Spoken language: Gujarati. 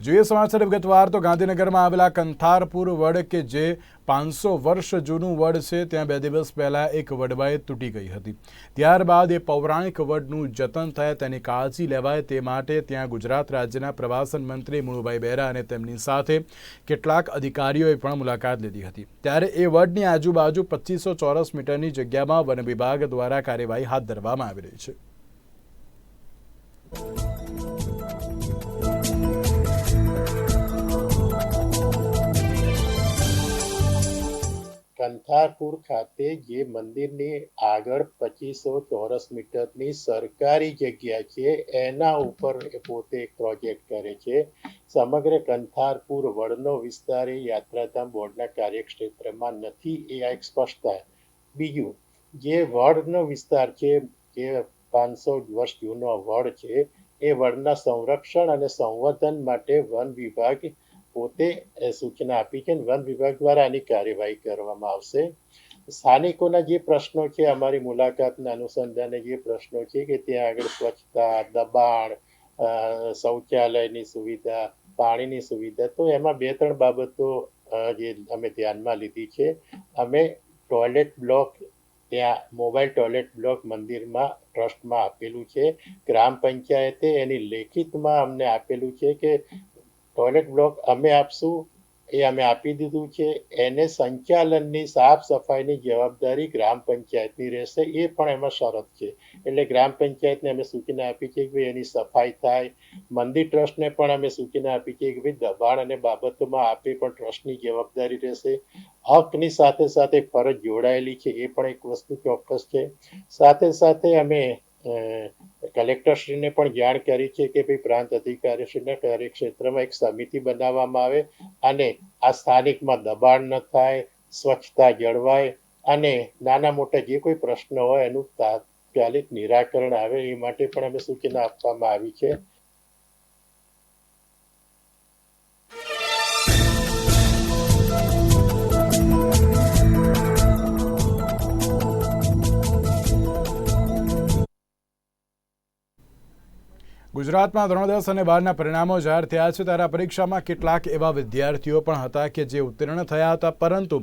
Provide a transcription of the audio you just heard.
જોઈએ સમાચાર વિગતવાર તો ગાંધીનગરમાં આવેલા કંથારપુર વડ કે જે પાંચસો વર્ષ જૂનું વડ છે, ત્યાં બે દિવસ પહેલા એક વડવાએ તૂટી ગઈ હતી. ત્યારબાદ એ પૌરાણિક વડનું જતન થાય તેની કાળજી લેવાય તે માટે ત્યાં ગુજરાત રાજ્યના પ્રવાસન મંત્રી મુળુભાઈ બહેરા અને તેમની સાથે કેટલાક અધિકારીઓએ પણ મુલાકાત લીધી હતી. ત્યારે એ વડની આજુબાજુ પચીસો ચોરસ મીટરની જગ્યામાં વન વિભાગ દ્વારા કાર્યવાહી હાથ ધરવામાં આવી રહી છે. કંથારપુર ખાતે જે મંદિરની આગળ પચીસો ચોરસ મીટરની સરકારી જગ્યા છે, એના ઉપર પોતે પ્રોજેક્ટ કરે છે. સમગ્ર કંથારપુર વડનો વિસ્તાર એ યાત્રાધામ બોર્ડના કાર્યક્ષેત્રમાં નથી, એ આ એક સ્પષ્ટતા. બીજું, જે વડનો વિસ્તાર છે, જે પાંચસો વર્ષ જૂનો વડ છે, એ વડના સંરક્ષણ અને સંવર્ધન માટે વન વિભાગ પોતે સૂચના આપી છે વન વિભાગ દ્વારા આની કાર્યવાહી કરવામાં આવશે. સ્થાનિકોના જે પ્રશ્નો છે, અમારી મુલાકાતના અનુસંધાને જે પ્રશ્નો છે કે ત્યાં આગળ સ્વચ્છતા, દબાણ શૌચાલયની સુવિધા, પાણીની સુવિધા, તો એમાં બે ત્રણ બાબતો જે અમે ધ્યાનમાં લીધી છે. અમે ટોયલેટ બ્લોક, ત્યાં મોબાઈલ ટોયલેટ બ્લોક મંદિરમાં ટ્રસ્ટમાં આપેલું છે. ગ્રામ પંચાયતે એની લેખિતમાં અમને આપેલું છે કે ટોયલેટ બ્લોક અમે આપશું, એ અમે આપી દીધું છે. એને સંચાલનની સાફ સફાઈની જવાબદારી ગ્રામ પંચાયતની રહેશે, એ પણ એમાં શરત છે. એટલે ગ્રામ પંચાયતને અમે સૂચના આપી છે કે ભાઈ એની સફાઈ થાય. મંદિર ટ્રસ્ટને પણ અમે સૂચના આપી છે કે ભાઈ દબાણ અને બાબતોમાં આપે પણ ટ્રસ્ટની જવાબદારી રહેશે. હકની સાથે સાથે ફરજ જોડાયેલી છે, એ પણ એક વસ્તુ ચોક્કસ છે. સાથે સાથે અમે કલેક્ટરશ્રીને પણ જાણ કરી છે કે ભાઈ પ્રાંત અધિકારીશ્રીના કાર્યક્ષેત્રમાં એક સમિતિ બનાવવામાં આવે અને આ સ્થાનિકમાં દબાણ ન થાય, સ્વચ્છતા જળવાય અને નાના મોટા જે કોઈ પ્રશ્ન હોય એનું તાત્કાલિક નિરાકરણ આવે એ માટે પણ અમે સૂચના આપવામાં આવી છે. ગુજરાતમાં ધોરણ દસ અને બારના પરિણામો જાહેર થયા છે. ત્યારે પરીક્ષામાં કેટલાક એવા વિદ્યાર્થીઓ પણ હતા કે જે ઉત્તીર્ણ થયા હતા, પરંતુ